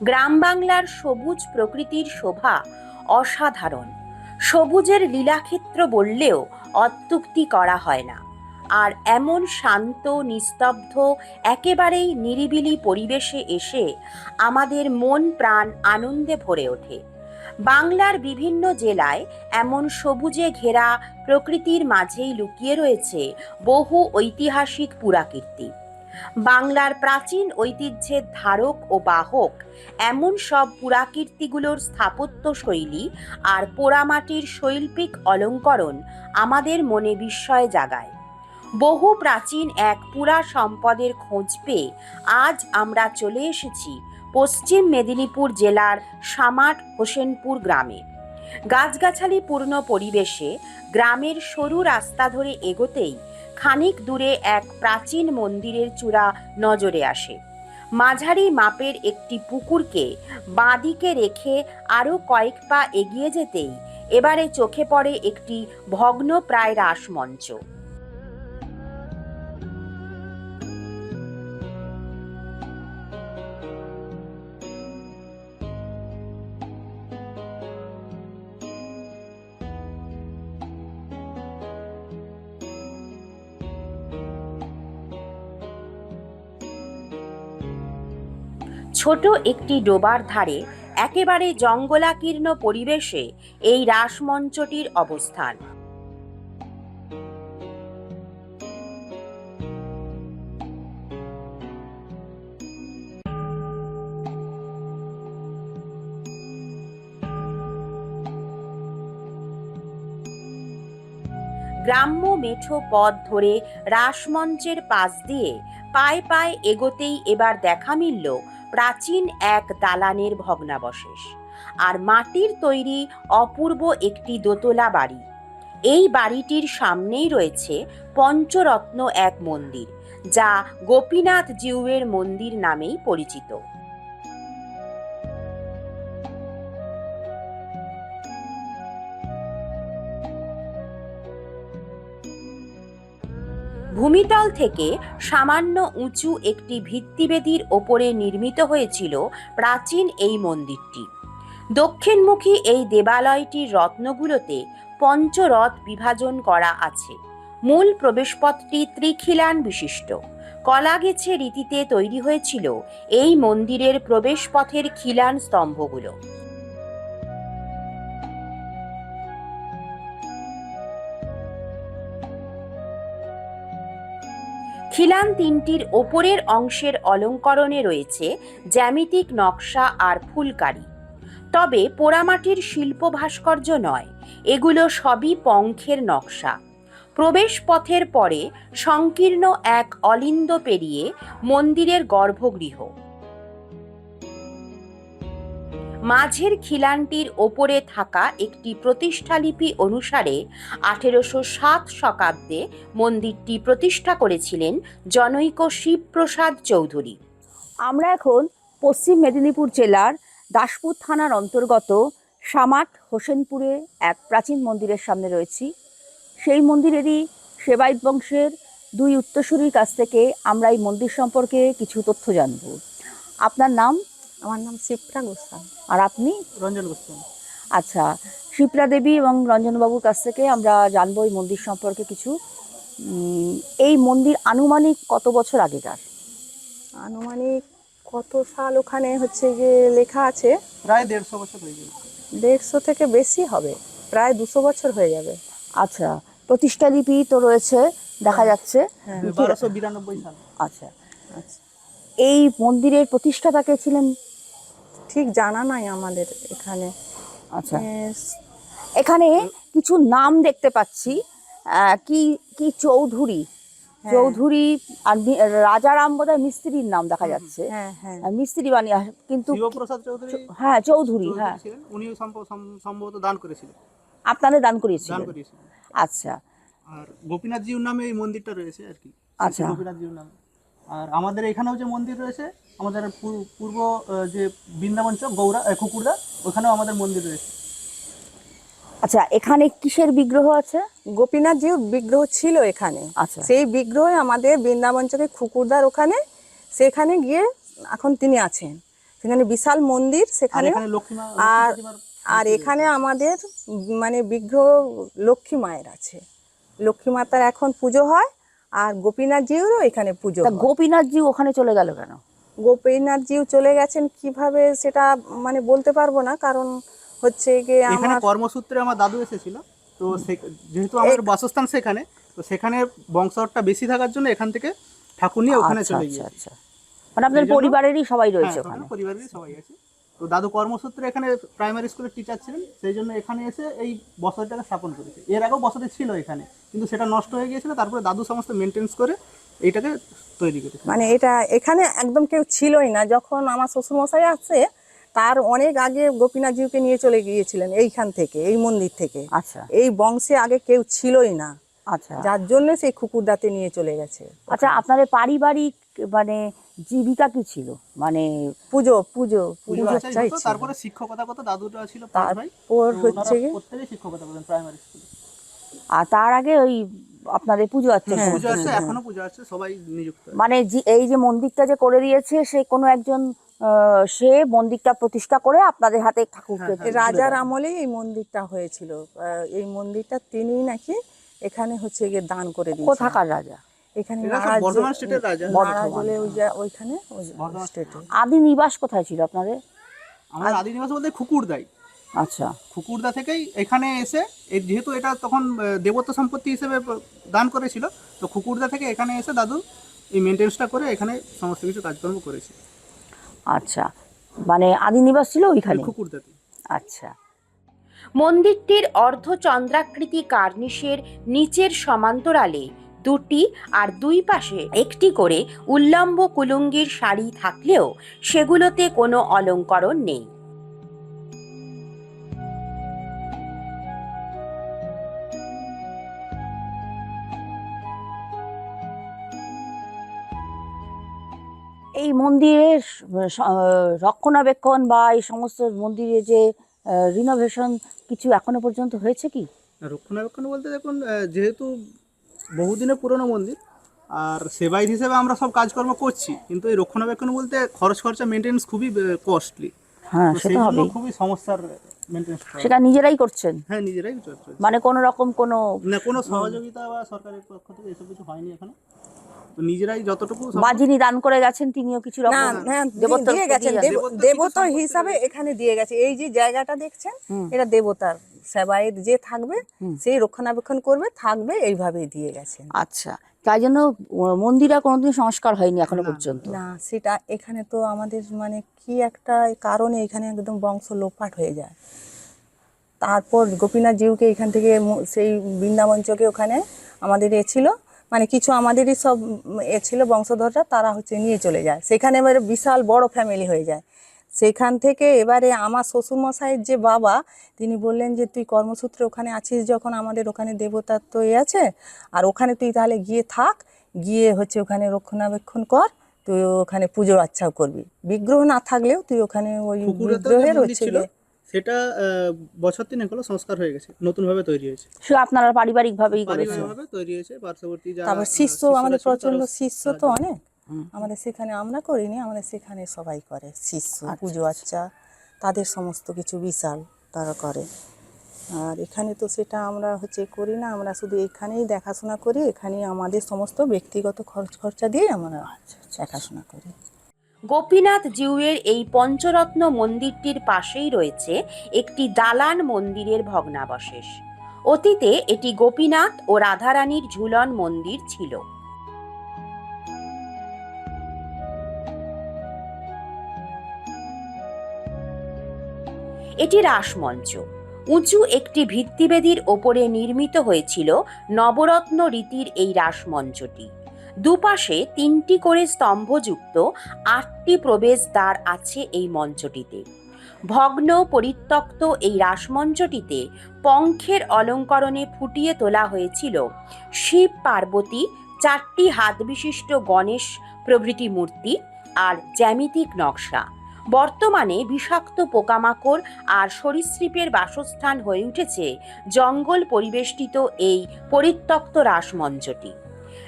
গ্রাম বাংলার সবুজ প্রকৃতির শোভা অসাধারণ। সবুজের লীলাক্ষেত্র বললেও অত্যুক্তি করা হয় না। আর এমন শান্ত, নিস্তব্ধ, একেবারেই নিরিবিলি পরিবেশে এসে আমাদের মন প্রাণ আনন্দে ভরে ওঠে। বাংলার বিভিন্ন জেলায় এমন সবুজে ঘেরা প্রকৃতির মাঝেই লুকিয়ে রয়েছে বহু ঐতিহাসিক পুরাকীর্তি। বাংলার প্রাচীন ঐতিহ্যের ধারক ও বাহক। এমন সব পুরাকীর্তিগুলোর স্থাপত্য শৈলী আর পোড়ামাটির শৈল্পিক অলঙ্করণ আমাদের মনে বিস্ময় জাগায়। বহু প্রাচীন এক পুরা সম্পদের খোঁজ পেয়ে আজ আমরা চলে এসেছি পশ্চিম মেদিনীপুর জেলার সামাট হোসেনপুর গ্রামে। গাছগাছালি পূর্ণ পরিবেশে গ্রামের সরু রাস্তা ধরে এগোতেই খানিক দূরে এক প্রাচীন মন্দিরের চূড়া নজরে আসে। মাঝারি মাপের একটি পুকুরকে বাঁদিকে রেখে আরও কয়েক পা এগিয়ে যেতেই এবারে চোখে পড়ে একটি ভগ্ন প্রায় রাসমঞ্চ। ছোট একটি ডোবার ধারে একেবারে জঙ্গলাকীর্ণ পরিবেশে এই রাসমঞ্চটির অবস্থান। গ্রাম্য মেঠো পথ ধরে রাসমঞ্চের পাশ দিয়ে পায়ে পায়ে এগোতেই এবার দেখা মিলল প্রাচীন এক দালানের ভগ্নাবশেষ। আর মাটির তৈরি অপূর্ব একটি দোতলা বাড়ি। এই বাড়িটির সামনেই রয়েছে পঞ্চরত্ন এক মন্দির, যা গোপীনাথ জিউয়ের মন্দির নামেই পরিচিত। ভূমিতল থেকে সামান্য উঁচু একটি ভিত্তিবেদির ওপরে নির্মিত হয়েছিল প্রাচীন এই মন্দিরটি। দক্ষিণমুখী এই দেবালয়টির রত্নগুলোতে পঞ্চরথ বিভাজন করা আছে। মূল প্রবেশপথটি ত্রিখিলান বিশিষ্ট। কলাগেছে রীতিতে তৈরি হয়েছিল এই মন্দিরের প্রবেশপথের খিলান স্তম্ভগুলো। খিলান তিনটির ওপরের অংশের অলঙ্করণে রয়েছে জ্যামিতিক নকশা আর ফুলকারি। তবে পোড়ামাটির শিল্প ভাস্কর্য নয়, এগুলো সবই পঙ্খের নকশা। প্রবেশ পথের পরে সংকীর্ণ এক অলিন্দ পেরিয়ে মন্দিরের গর্ভগৃহ। মাঝের খিলানটির ওপরে থাকা একটি প্রতিষ্ঠালিপি অনুসারে আঠেরোশো সাত শতাব্দে মন্দিরটি প্রতিষ্ঠা করেছিলেন জনৈক শিবপ্রসাদ চৌধুরী। আমরা এখন পশ্চিম মেদিনীপুর জেলার দাসপুর থানার অন্তর্গত সামাট হোসেনপুরে এক প্রাচীন মন্দিরের সামনে রয়েছি। সেই মন্দিরেরই সেবায়ত বংশের দুই উত্তরসূরির কাছ থেকে আমরা এই মন্দির সম্পর্কে কিছু তথ্য জানব। আপনার নাম? আমার নাম শিপ্রা গোস্বামী। আর আপনি? রঞ্জন গোস্বামী। আচ্ছা শিপ্রা দেবী এবং রঞ্জনবাবুর কাছ থেকে আমরা জানব এই মন্দির সম্পর্কে কিছু। এই মন্দির আনুমানিক কত বছর আগেকার? আনুমানিক কত সাল? ওখানে হচ্ছে যে লেখা আছে। প্রায় দেড়শো বছর হয়ে গেছে দেড়শো থেকে বেশি হবে। প্রায় দুশো বছর হয়ে যাবে। আচ্ছা প্রতিষ্ঠা লিপি তো রয়েছে দেখা যাচ্ছে। হ্যাঁ। বারোশো বিরানব্বই সাল। আচ্ছা। আচ্ছা। এই মন্দিরের প্রতিষ্ঠাতা কে ছিলেন? ঠিক জানা নাই আমাদের এখানে। আচ্ছা। এখানে কিছু নাম দেখতে পাচ্ছি। কি কি চৌধুরী? হ্যাঁ। চৌধুরী আর রাজারাম বোধহয় মিস্ত্রির নাম দেখা যাচ্ছে। হ্যাঁ হ্যাঁ। আর মিস্ত্রি বানিয়ে আস- কিন্তু হ্যাঁ চৌধুরী চৌধুরী হ্যাঁ। উনি সম্ভবত দান করেছিলেন। আপনাদের দান দান করিয়েছিলেন। আচ্ছা। আর গোপীনাথ জিউর নামে এই মন্দিরটা রয়েছে আর কি। আচ্ছা। গোপীনাথ জিউর নামে। আর আমাদের এখানেও যে মন্দির রয়েছে আমাদের পূর্ব যে বৃন্দাবন চক গৌরা কুকুরদা ওখানেও আমাদের মন্দির রয়েছে। আচ্ছা এখানে কিসের বিগ্রহ আছে? গোপীনাথ যে বিগ্রহ ছিল এখানে। আচ্ছা। সেই বিগ্রহে আমাদের বৃন্দাবন চকে খুকুরদার ওখানে সেখানে গিয়ে এখন তিনি আছেন। সেখানে বিশাল মন্দির সেখানে লক্ষ্মী আর- আর এখানে আমাদের মানে বিগ্রহ লক্ষ্মী মায়ের আছে। লক্ষ্মী মাতার এখন পুজো হয় আর গোপীনাথজিরও এখানে পুজো। গোপীনাথজি ওখানে চলে গেল কেন? গোপীনাথজিও চলে গেছেন কীভাবে সেটা মানে বলতে পারব না কারণ হচ্ছে গিয়ে এখানে আমার কর্মসূত্রে আমার দাদু এসেছিল তো সে- যেহেতু আমাদের বাসস্থান সেখানে তো সেখানে বংশটা বেশি থাকার জন্য এখান থেকে ঠাকুর নিয়ে ওখানে আচ্ছা চলে আচ্ছা গিয়েছে। আচ্ছা। মানে আপনার জন্য- পরিবারেরই সবাই রয়েছে হ্যাঁ, ওখানে ওখানে। পরিবারেরই সবাই আছে। তো দাদু কর্মসূত্রে এখানে প্রাইমারি স্কুলের টিচার ছিলেন সেই জন্য এখানে এসে এই বসতিটাকে স্থাপন করেছে। এর আগেও বসতি ছিল এখানে কিন্তু সেটা নষ্ট হয়ে গিয়েছিল তারপরে দাদু সমস্ত মেনটেন্স করে এইটাকে তৈরি করেছে। মানে এটা এখানে একদম কেউ ছিলই না যখন আমার শ্বশুরমশাই আসছে তার অনেক আগে গোপীনাথজিউকে নিয়ে চলে গিয়েছিলেন এইখান থেকে এই মন্দির থেকে। আচ্ছা। এই বংশে আগে কেউ ছিলই না। আচ্ছা। যার জন্য সেই কুকুরদাতে নিয়ে চলে গেছে। আচ্ছা আপনাদের পারিবারিক মানে জীবিকা কি ছিল? মানে পুজো পুজো পুজো হতো, তারপরে শিক্ষকতা করতো দাদুটা ছিল তারপর হচ্ছে ওনারা গিয়ে প্রত্যেকেই শিক্ষকতা করতেন প্রাইমারি স্কুলে আর তার আগে ওই আপনাদের পুজো আচ্ছা হ্যাঁ, পুজো আছে এখনও পুজো আছে সবাই নিযুক্ত মানে এই যে মন্দিরটা যে করে দিয়েছে সে কোনো একজন সে মন্দিরটা প্রতিষ্ঠা করে আপনাদের হাতে ঠাকুরকে হ্যাঁ, রাজার আমলে এই মন্দিরটা হয়েছিল। এই মন্দিরটা তিনিই নাকি এখানে হচ্ছে গিয়ে দান করে দিয়েছেন কোথাকার রাজা? এখানে ওইখানে আদি নিবাস কোথায় ছিল আপনাদের? আমাদের আদি নিবাস বলতে খুকুরদাই আচ্ছা। খুকুরদা থেকেই এখানে এসে যেহেতু এটা তখন আহ, দেবত্ব সম্পত্তি হিসেবে দান করেছিল তো খুকুরদা থেকে এখানে এসে দাদু এই মেনটেন্সটা করে এখানে সমস্ত কিছু কাজকর্ম করেছে। আচ্ছা। মানে আদি নিবাস ছিল ওইখানে? খুকুরদাতে আচ্ছা। মন্দিরটির অর্ধচন্দ্রাকৃতি কার্নিশের নিচের সমান্তরালে দুটি আর দুই পাশে একটি করে উল্লম্ব কুলুঙ্গির শাড়ি থাকলেও সেগুলোতে কোনো অলঙ্করণ নেই। এই মন্দিরের রক্ষণাবেক্ষণ বা এই সমস্ত মন্দিরে যে রিনোভেশন কিছু এখনও পর্যন্ত হয়েছে কি? রক্ষণাবেক্ষণ বলতে দেখুন যেহেতু বহুদিনের পুরনো মন্দির। আর সেবাইত হিসেবে আমরা সব কাজকর্ম করছি কিন্তু এই রক্ষণাবেক্ষণ বলতে খরচ খরচা মেনটেন্স খুবই কস্টলি হ্যাঁ সেটা হবে খুবই সমস্যার মেনটেন্স সেটা নিজেরাই করছেন? হ্যাঁ নিজেরাই মানে কোনো রকম কোনো না কোনো সহযোগিতা বা সরকারের পক্ষ থেকে এসব কিছু হয়নি এখনও। তো নিজেরাই যতটুকু বা যিনি দান করে গেছেন তিনিও কিছু রকম হ্যাঁ দি- দিয়ে গেছেন দিয়ে দেব- দেবোত্তর দেবতার কিছু সম্পত্তি হিসাবে এখানে দিয়ে গেছে। এই যে জায়গাটা দেখছেন এটা দেবতার। সেবায়েত যে থাকবে সেই রক্ষণাবেক্ষণ করবে থাকবে এইভাবেই দিয়ে গেছে আচ্ছা তাই জন্য মন্দির কোনোদিন সংস্কার হয়নি এখনও পর্যন্ত? না সেটা এখানে তো আমাদের মানে কি একটা কারণে এখানে একদম বংশ লোপাট হয়ে যায়। তারপর গোপীনাথ জিউকে এখান থেকে সেই বৃন্দাবঞ্চকে ওখানে আমাদের এ ছিল। মানে কিছু আমাদেরই সব এ ছিল বংশধররা তারা হচ্ছে নিয়ে চলে যায়। সেখানে এবারে বিশাল বড় ফ্যামিলি হয়ে যায়। সেখান থেকে এবারে আমার শ্বশুরমশাইয়ের যে বাবা তিনি বললেন যে তুই কর্মসূত্রে ওখানে আছিস যখন আমাদের ওখানে দেবতার তো এ আছে আর ওখানে তুই তাহলে গিয়ে থাক গিয়ে হচ্ছে ওখানে রক্ষণাবেক্ষণ কর তুই ওখানে পুজো আচ্ছাও করবি। বিগ্রহ না থাকলেও তুই ওখানে ওই বিগ্রহের হচ্ছে সেটা বছর তিনেক হলো সংস্কার হয়ে গেছে নতুনভাবে তৈরি হয়েছে। সে আপনারা পারিবারিক ভাবেই পারিবারিকভাবে তৈরি হয়েছে পার্শ্ববর্তী যারা তারপর শিষ্য আমাদের প্রচণ্ড শিষ্য তো অনেক। আমাদের সেখানে আমরা করিনি আমাদের সেখানে সবাই করে শিষ্য আচ্ছা, পুজো আচ্ছা। তাদের সমস্ত কিছু বিশাল তারা করে। আর এখানে তো সেটা আমরা হচ্ছে করি না আমরা শুধু এখানেই দেখাশোনা করি এখানেই আমাদের সমস্ত ব্যক্তিগত খরচ খরচা দিয়ে আমরা দেখাশোনা করি। গোপীনাথ জিউয়ের এই পঞ্চরত্ন মন্দিরটির পাশেই রয়েছে একটি দালান মন্দিরের ভগ্নাবশেষ। অতীতে এটি গোপীনাথ ও রাধারানীর ঝুলন মন্দির ছিল। এটি রাসমঞ্চ। উঁচু একটি ভিত্তিবেদির ওপরে নির্মিত হয়েছিল নবরত্ন রীতির এই রাসমঞ্চটি। দুপাশে তিনটি করে স্তম্ভযুক্ত আটটি প্রবেশদ্বার আছে এই মঞ্চটিতে। ভগ্ন পরিত্যক্ত এই রাসমঞ্চটিতে পঙ্খের অলঙ্করণে ফুটিয়ে তোলা হয়েছিল শিব পার্বতী, চারটি হাত বিশিষ্ট গণেশ প্রভৃতি মূর্তি আর জ্যামিতিক নকশা। বর্তমানে বিষাক্ত পোকামাকড় আর সরীসৃপের বাসস্থান হয়ে উঠেছে জঙ্গল পরিবেষ্টিত এই পরিত্যক্ত রাসমঞ্চটি।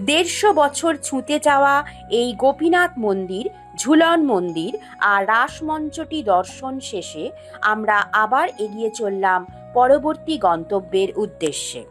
দেড়শো বছর ছুঁতে যাওয়া এই গোপীনাথ মন্দির, ঝুলন মন্দির আর রাসমঞ্চটি দর্শন শেষে আমরা আবার এগিয়ে চললাম পরবর্তী গন্তব্যের উদ্দেশ্যে।